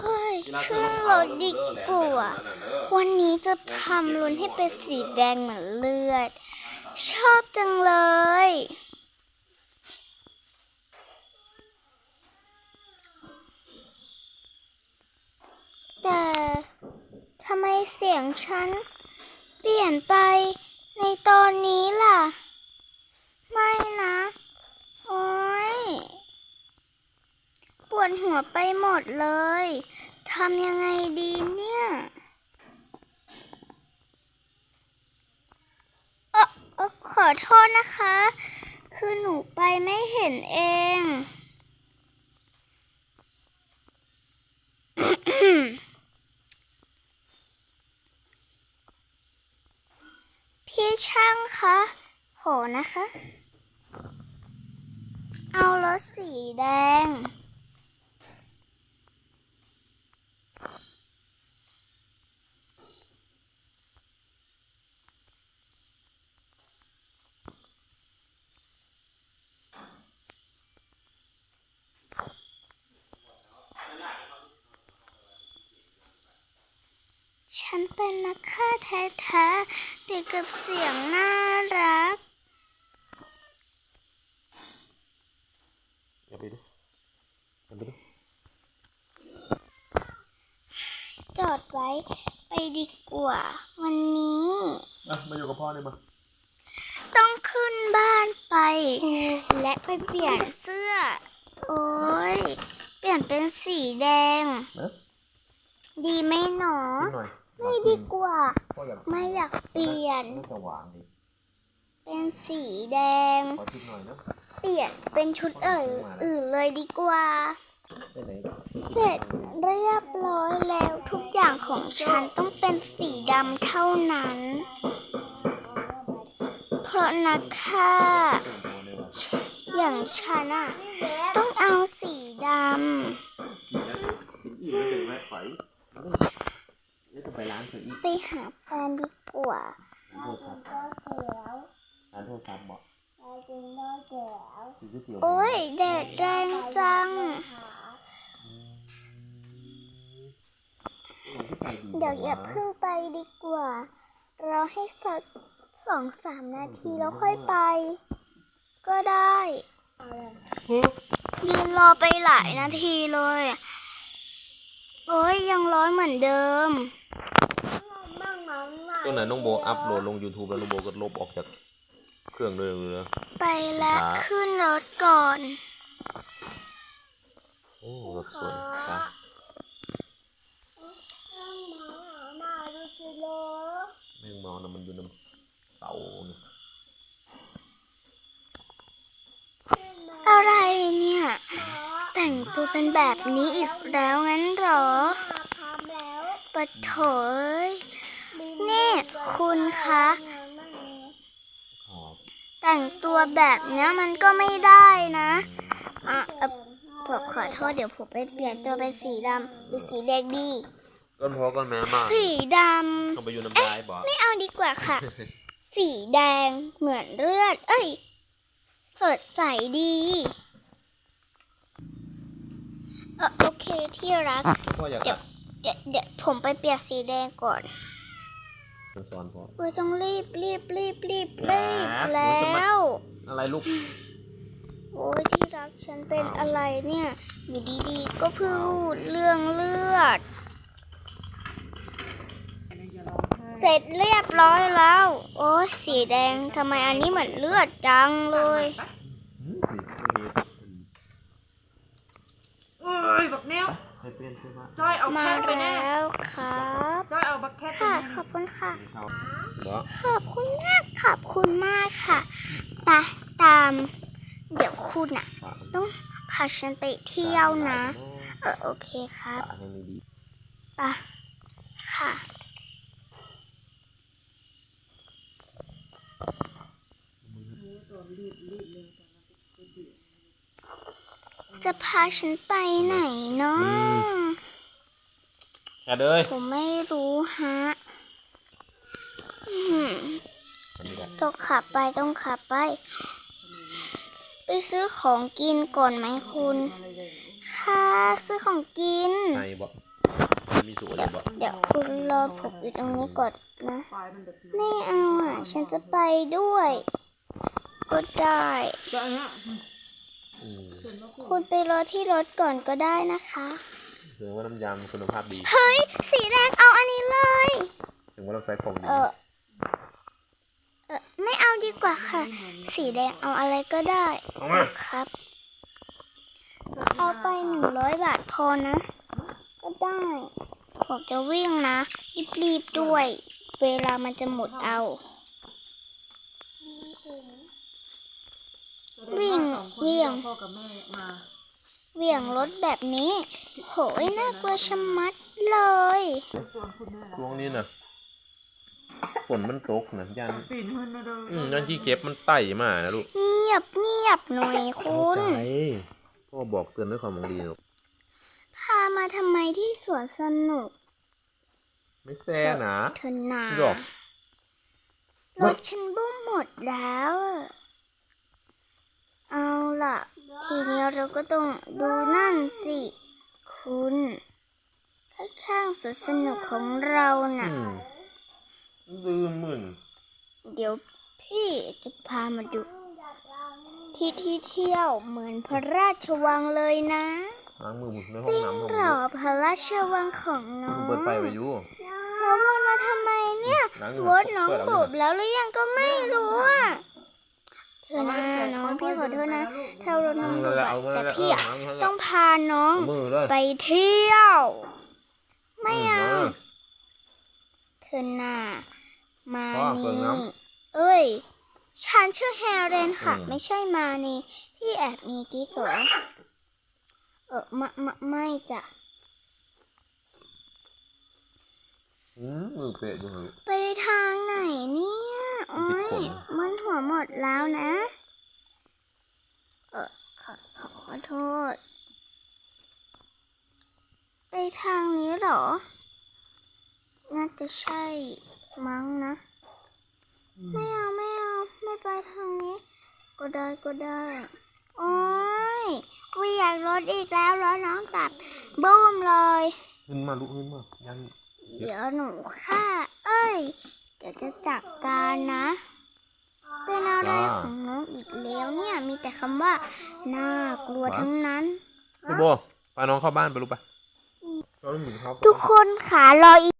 เฮ้ยขึ้นรถดีกว่าวันนี้จะทำลุ้นให้เป็นสีแดงเหมือนเลือด ชอบจังเลยแต่ทำไมเสียงฉัน เปลี่ยนไปในตอนนี้ล่ะ ไม่นะ โอ๊ย ป วดหัวไปหมดเลย ทำยังไงดีเนี่ยเออเออขอโทษนะคะ คือหนูไปไม่เห็นเองพี่ช่างคะโหนะคะ เอารถสีแดง ฉันเป็นนักฆ่าแท้ๆแต่กับเสียงน่ารัก อย่าไปดูอย่าไปดู จอดไว้ ไปดีกว่า วันนี้อะมาอยู่กับพ่อเลยมาต้องขึ้นบ้านไป และไปเปลี่ยนเสื้อ โอ้ย เปลี่ยนเป็นสีแดงเนะดีไหมหนอ นิดหน่อย ไม่ดีกว่าพ่ออยากไม่อยากเปลี่ยน ไม่สว่างดิเป็นสีแดง ขอชิดหน่อยนะเปลี่ยนเป็นชุดเอ่ยอื่นเลยดีกว่าไปไหนเสร็จเรียบร้อยแล้วทุกอย่างของฉันต้องเป็นสีดำเท่านั้น เพราะนักฆ่าอย่างฉันอะต้องเอาสีดกิ ร้านเสืออีกำไปหาแฟนดีกว่าร้านโทษครับร้านโทษครับบอกกินก๋วยเตี๋ยวโอ้ยแดดแรงจัง เดี๋ยวอย่าเพิ่งไปดีกว่า รอให้สักสองสามนาทีแล้วค่อยไป ก็ได้ ยืนรอไปหลายนาทีเลยโอ้ยยังร้อนเหมือนเดิมตัวไหนน้องโบอัพโหลดลง YouTube แล้วน้องโบก็ลบออกจากเครื่องเลยเลยไปแล้วช้าขึ้นรถก่อน โอ้รถสวยจ้ะแม่งเมานะมันอยู่น้ำเตาเนี่ย อะไรเนี่ย แต่งตัว เป็นแบบนี้อีกแล้วงั้นเหรอปะโถยนี่คุณคะขอบแต่งตัวแบบเนี้ยมันก็ไม่ได้นะอะเอ่อผมขอโทษเดี๋ยวผมไปเปลี่ยนตัวเป็นสีดำหรือสีแดงดีก้อนพ่อก้อนแม่มากสีดต้องไปอยู่น้ำลายบ่ำไม่เอาดีกว่าค่ะ สีแดงเหมือนเลือด เอ้ย สดใสดี เออโอเคที่รัก พ่ออยากเดี๋ยวเดี๋ยวเดี๋ยวผมไปเปลี่ยนสีแดงก่อนสอนพ่อโอ้ยต้องรีบรีบรีบรีบรีบครับแล้โอ้ยจะมา ว อะไรลูก โอ้ยที่รักฉันเป็นอะไรเนี่ยอยู่ดีๆ ก็พูดเรื่องเลือด เสร็จเรียบร้อยแล้ว โอ้ยสีแดงทำไมอันนี้เหมือนเลือดจังเลยอืมสิไม่มี เอ้ยบักแนว ให้เปลี่ยนเสื้อผ้า จอยเอามาแคทไปแน่แล้วครับจอยเอาบักแคทไปค่ะแน่ขอบคุณค่ะให้เขาเนาะขอบคุณมากขอบคุณมากค่ะไปตาม เดี๋ยวคุณน่ะฝากต้องพาฉันไปเที่ยวนะ เออโอเคครับฝากให้ดีไปะค่ะ จะพาฉันไปไหนเนาะ แค่เลยผมไม่รู้ฮะอืมอันนี้แหละต้องขับไปต้องขับไป ไปซื้อของกินก่อนไหมคุณ ค่ะซื้อของกินไงบอกมีสูตรบอกเดี๋ยวคุณรอผมอยู่ตรงนี้ก่อนนะไฟมันเดือดไม่เอาอะ ฉันจะไปด้วย ก็ได้จะอันเนี้ยอืมเห็นแล้วกูคุณไปรอที่รถก่อนก็ได้นะคะ ถึงว่าน้ำยำคุณภาพดี เฮ้ย สีแดงเอาอันนี้เลย ถึงว่าเราใช้ของดีเออเออไม่เอาดีกว่าค่ะ สีแดงเอาอะไรก็ได้เอามาครับ เอาไปหนึ่งร้อยบาทพอนะ ก็ได้ผมจะวิ่งนะรีบๆด้วย เวลามันจะหมดเอา วิ่งวิ่ง พ่อกับแม่มา เหวี่ยงรถแบบนี้ โหยน่ากลัวชะมัดเลยส่วนคุณแม่ละช่วงนี้น่ะฝนมันตกนะยันปีนขึ้นมาเด้ออืมยันที่เก็บมันไต่มานะลูก เงียบเงียบหน่อยคุณใจพ่อบอกเตือนด้วยความหวังดีลูกพามาทำไมที่สวนสนุก ไม่แซ่นะเธอนาหรอกรถฉันบุ้มหมดแล้วอะ เอาล่ะ ทีนี้เราก็ต้องดูนั่นสิ คุณข้างๆสวนสนุกของเราน่ะอืมลืมมึนเดี๋ยวพี่จะพามาดู ที่ที่เที่ยวเหมือนพระราชวังเลยนะล้างมือในจห้องริงน้ำของเหรอพระราชวังของน้องเปิดไฟไปอยู่ แล้ววนมาทำไมเนี่ยล้างวดน้องเปิดเอาบุอยู่บแล้วหรือยังก็ไม่รู้อะ เธอนะน้องพี่ขอโทษนะถ้ารถน้องอืมบุบแล้วอะเอามาแต่แล้วพี่อะเามาแล้วต้องพาน้องเอามือเลยไปเที่ยว ไม่เอามเธอน่ะมาพ่อเปิดนี่น้เอ้ย ฉันชื่อแฮร์เรนค่ะอืมไม่ใช่มานี่ที่แอบมีกิ๊กเหรอเออไม่ไม่ไม่จ้ะอืมมือเปะอยู่ลูกไปทางไหนเนี่ยโอ้ติดยขนมันหั วหมดแล้วนะ เออขอขอขอโทษ ไปทางนี้เหรอ น่าจะใช่มั้งนะ ไม่เอาไม่เอา ไม่ไปทางนี้ ก็ได้ก็ได้ โอ้ยกูอยากรถอีกแล้วรถน้องตัดบูมเลยขึ้นมาลูกขึ้นมายันเดี๋ยวหนูค่ะเอ้ย เดี๋ยวจะจัดการนะ เป็นอะไรของน้องอีกแล้วเนี่ยมีแต่คำว่าน่ากลัวทั้งนั้นพี่โบพาน้องเข้าบ้านไปลูกไปเราต้องหมุนเขาทุกคนขารออีก